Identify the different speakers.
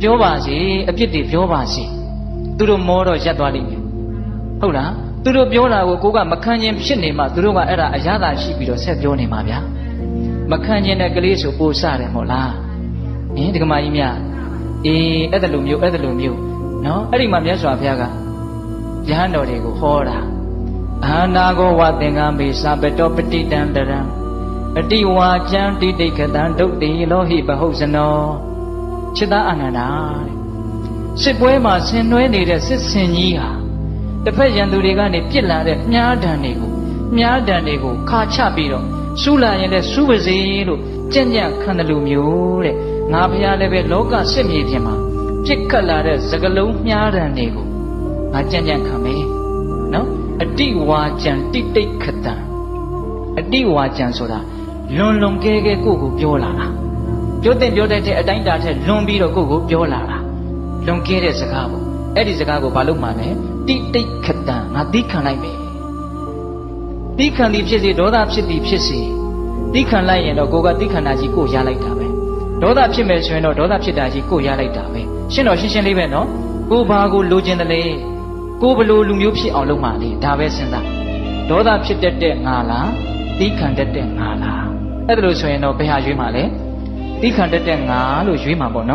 Speaker 1: ပြောပါစေအပြစ်တွေပြောပါစေသူတို့မောတော့ရက်သွားလိမ့်မယ်ဟုတ်လားသူတို့ပြောတာကိုကိုကမခံခြင်းဖြစ်နေမှသူတို့ကအဲ့ဒါအရသာရှိပြီးတော့ဆက်ပြောနေမှာဗျာမခံခြင်းတဲ့ကလေးဆိုပို့စတယ်မို့လားဟင်ဒီကမာကြီးများအေးအဲ့ဒါလိုမျိုးအဲ့ဒါလိုမျိုးနော်အဲ့ဒီမှာမြတ်စွာဘုရားကယဟန်တော်တွေကိုဟောတာအာနာကိုဝသင်္ကမေသပတောပတိတံတရံအတိဝါကျံတိတိခတံဒုတ်တိလောဟိပဟုတ်ဇနော จิตအာနန္ဒာတဲ့စစ်ပွဲမှာဆင်နွှဲနေတဲ့စစ်စင်ကြီးဟာတစ်ဖက်ရန်သူတွေကနေပြစ်လာတဲ့မြားဒဏ်တွေကိုမြားဒဏ်တွေကိုခါချပြီးတော့ဆူလာရင်လည်းဆူပါစေလို့ကြံ့ကြံ့ခံတယ်လို့မျိုးတဲ့ငါဖះလည်းပဲလောကစစ်မြေပြင်မှာပြစ်ခတ်လာတဲ့စကလုံးမြားဒဏ်တွေကိုငါကြံ့ကြံ့ခံမယ်နော်အတိဝါကြံတိတိတ်ခတံအတိဝါကြံဆိုတာလွန်လွန်ကဲကဲကိုယ့်ကိုပြောလာတာ ပြောတဲ့ပြောတတ်တဲ့အတိုင်းတာထက်လွန်ပြီးတော့ကိုယ့်ကိုပြောလာတာလွန်ကဲတဲ့စကားပေါ့အဲ့ဒီစကားကိုဘာလို့မှလဲတိတိတ်ခတံငါသိခံလိုက်မယ်သိခံသည်ဖြစ်စေဒေါသဖြစ်သည်ဖြစ်စေသိခံလိုက်ရင်တော့ကိုကသိခံတာကြီးကိုရလိုက်တာပဲဒေါသဖြစ်မယ်ဆိုရင်တော့ဒေါသဖြစ်တာကြီးကိုရလိုက်တာပဲရှင်းတော့ရှင်းရှင်းလေးပဲနော်ကိုဘာကိုလိုချင်တယ်လေကိုဘလို့လူမျိုးဖြစ်အောင်လုပ်မှလေဒါပဲစဉ်းစားဒေါသဖြစ်တတ်တဲ့ငါလားသိခံတတ်တဲ့ငါလားအဲ့ဒါလို့ဆိုရင်တော့ဘယ်ဟာရွေးမှာလဲ သိခံတတ်တဲ့ငါလို့ရွေးမှာပေါ့နော်